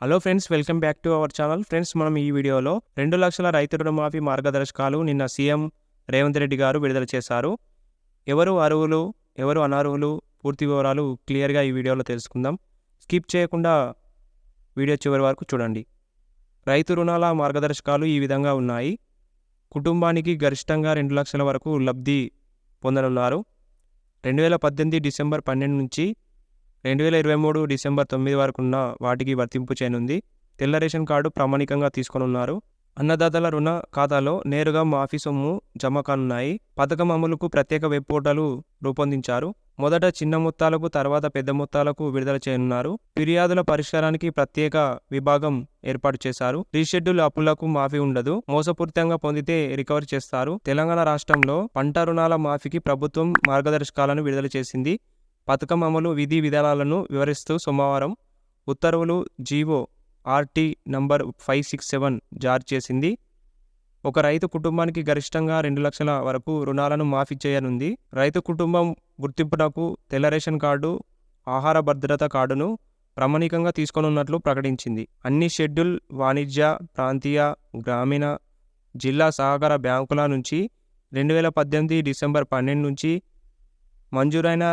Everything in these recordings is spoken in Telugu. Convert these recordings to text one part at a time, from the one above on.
Hello friends welcome back to our channel friends మనం ఈ వీడియోలో రెండు లక్షల రైతు రుణమాఫీ మార్గదర్శకాలు నిన్న సీఎం రేవంత్ రెడ్డి గారు విడుదల చేశారు. ఎవరు అర్హులు ఎవరు అనర్హులు? పూర్తి వివరాలు క్లియర్గా ఈ వీడియోలో తెలుసుకుందాం. స్కిప్ చేయకుండా వీడియో చివరి వరకు చూడండి. రైతు రుణాల మార్గదర్శకాలు ఈ విధంగా ఉన్నాయి. కుటుంబానికి గరిష్టంగా రెండు లక్షల వరకు లబ్ధి పొందనున్నారు. రెండు వేల పద్దెనిమిది డిసెంబర్ పన్నెండు నుంచి రెండు వేల ఇరవై మూడు డిసెంబర్ తొమ్మిది వరకు ఉన్న వాటికి వర్తింపు చేయనుంది. తెల్ల రేషన్ కార్డు ప్రామాణికంగా తీసుకొనున్నారు. అన్నదాతల రుణ ఖాతాలో నేరుగా మాఫీ సొమ్ము జమ కానున్నాయి. పథకం అమలుకు ప్రత్యేక వెబ్ పోర్టల్ రూపొందించారు. మొదట చిన్న మొత్తాలకు తర్వాత పెద్ద మొత్తాలకు విడుదల చేయనున్నారు. ఫిర్యాదుల పరిష్కారానికి ప్రత్యేక విభాగం ఏర్పాటు చేశారు. రీషెడ్యూల్ అప్పులకు మాఫీ ఉండదు. మోసపూరితంగా పొందితే రికవరీ చేస్తారు. తెలంగాణ రాష్ట్రంలో పంట రుణాల మాఫీకి ప్రభుత్వం మార్గదర్శకాలను విడుదల చేసింది. పథకం అమలు విధి విధానాలను వివరిస్తూ సోమవారం ఉత్తర్వులు GO RT number five six seven జారీ చేసింది. ఒక రైతు కుటుంబానికి గరిష్టంగా రెండు లక్షల వరకు రుణాలను మాఫీ చేయనుంది. రైతు కుటుంబం గుర్తింపునకు తెల్ల రేషన్ కార్డు ఆహార భద్రత కార్డును ప్రామాణికంగా తీసుకొనున్నట్లు ప్రకటించింది. అన్ని షెడ్యూల్ వాణిజ్య ప్రాంతీయ గ్రామీణ జిల్లా సహకార బ్యాంకుల నుంచి రెండు వేల పద్దెనిమిది డిసెంబర్ పన్నెండు నుంచి మంజూరైన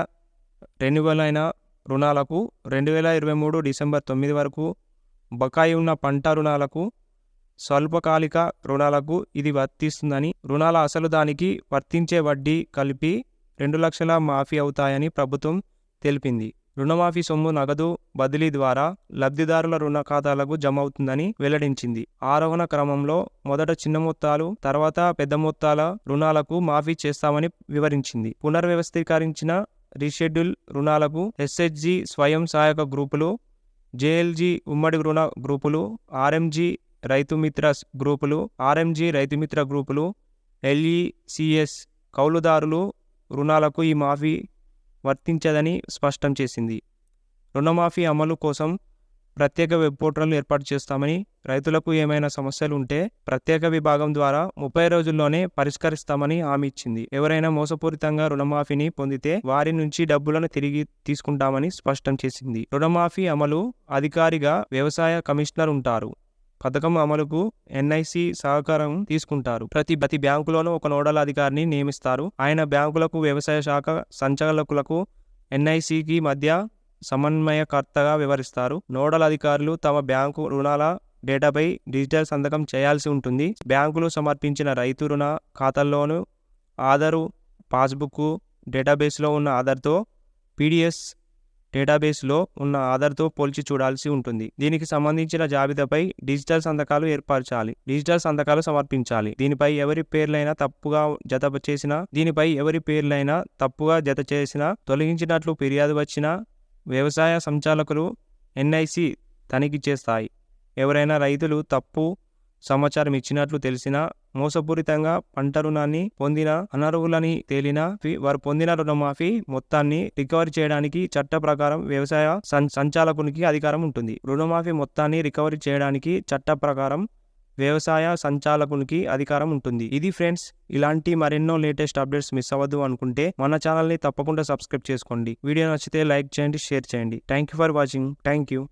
రెన్యువల్ అయిన రుణాలకు రెండు వేల ఇరవై మూడు డిసెంబర్ తొమ్మిది వరకు బకాయి ఉన్న పంట రుణాలకు స్వల్పకాలిక రుణాలకు ఇది వర్తిస్తుందని రుణాల అసలు దానికి వర్తించే వడ్డీ కలిపి రెండు లక్షల మాఫీ అవుతాయని ప్రభుత్వం తెలిపింది. రుణమాఫీ సొమ్ము నగదు బదిలీ ద్వారా లబ్ధిదారుల రుణ ఖాతాలకు జమ అవుతుందని వెల్లడించింది. ఆరోహణ క్రమంలో మొదట చిన్న మొత్తాలు తర్వాత పెద్ద మొత్తాల రుణాలకు మాఫీ చేస్తామని వివరించింది. పునర్వ్యవస్థీకరించిన రీషెడ్యూల్ రుణాలకు ఎస్హెచ్జి స్వయం సహాయక గ్రూపులు జేఎల్జీ ఉమ్మడి రుణ గ్రూపులు ఆర్ఎంజీ రైతుమిత్ర గ్రూపులు ఆర్ఎంజీ రైతుమిత్ర గ్రూపులు ఎల్ఈసిఎస్ కౌలుదారులు రుణాలకు ఈ మాఫీ వర్తించదని స్పష్టం చేసింది. రుణమాఫీ అమలు కోసం ప్రత్యేక వెబ్ పోర్టల్ను ఏర్పాటు చేస్తామని రైతులకు ఏమైనా సమస్యలు ఉంటే ప్రత్యేక విభాగం ద్వారా ముప్పై రోజుల్లోనే పరిష్కరిస్తామని హామీ ఇచ్చింది. ఎవరైనా మోసపూరితంగా రుణమాఫీని పొందితే వారి నుంచి డబ్బులను తిరిగి తీసుకుంటామని స్పష్టం చేసింది. రుణమాఫీ అమలు అధికారిగా వ్యవసాయ కమిషనర్ ఉంటారు. పథకం అమలుకు ఎన్ఐసి సహకారం తీసుకుంటారు. ప్రతి ప్రతి బ్యాంకులోనూ ఒక నోడల్ అధికారిని నియమిస్తారు. ఆయన బ్యాంకులకు వ్యవసాయ శాఖ సంచాలకులకు ఎన్ఐసికి మధ్య సమన్వయకర్తగా వివరిస్తారు. నోడల్ అధికారులు తమ బ్యాంకు రుణాల డేటాపై డిజిటల్ సంతకం చేయాల్సి ఉంటుంది. బ్యాంకులు సమర్పించిన రైతు రుణ ఖాతాల్లోనూ ఆధారు పాస్బుక్ డేటాబేస్లో ఉన్న ఆధార్తో పీడిఎస్ డేటాబేస్లో ఉన్న ఆధార్తో పోల్చి చూడాల్సి ఉంటుంది. దీనికి సంబంధించిన జాబితాపై డిజిటల్ సంతకాలు ఏర్పరచాలి. డిజిటల్ సంతకాలు సమర్పించాలి. దీనిపై ఎవరి పేర్లైనా తప్పుగా జత చేసిన దీనిపై ఎవరి పేర్లైనా తప్పుగా జత చేసిన తొలగించినట్లు ఫిర్యాదు వచ్చినా వ్యవసాయ సంచాలకులు ఎన్ఐసి తనిఖీ చేస్తాయి. ఎవరైనా రైతులు తప్పు సమాచారం ఇచ్చినట్లు తెలిసినా మోసపూరితంగా పంట రుణాన్ని పొందిన అనర్హులని తేలినా వారు పొందిన రుణమాఫీ మొత్తాన్ని రికవరీ చేయడానికి చట్ట ప్రకారం వ్యవసాయ సంచాలకునికి అధికారం ఉంటుంది. రుణమాఫీ మొత్తాన్ని రికవరీ చేయడానికి చట్ట ప్రకారం వ్యవసాయ సంచాలకునికి అధికారం ఉంటుంది. ఇది ఫ్రెండ్స్ ఇలాంటి మరెన్నో లేటెస్ట్ అప్డేట్స్ మిస్ అవ్వద్దు అనుకుంటే మన ఛానల్ని తప్పకుండా సబ్స్క్రైబ్ చేసుకోండి. వీడియో నచ్చితే లైక్ చేయండి షేర్ చేయండి. Thank you for watching. Thank you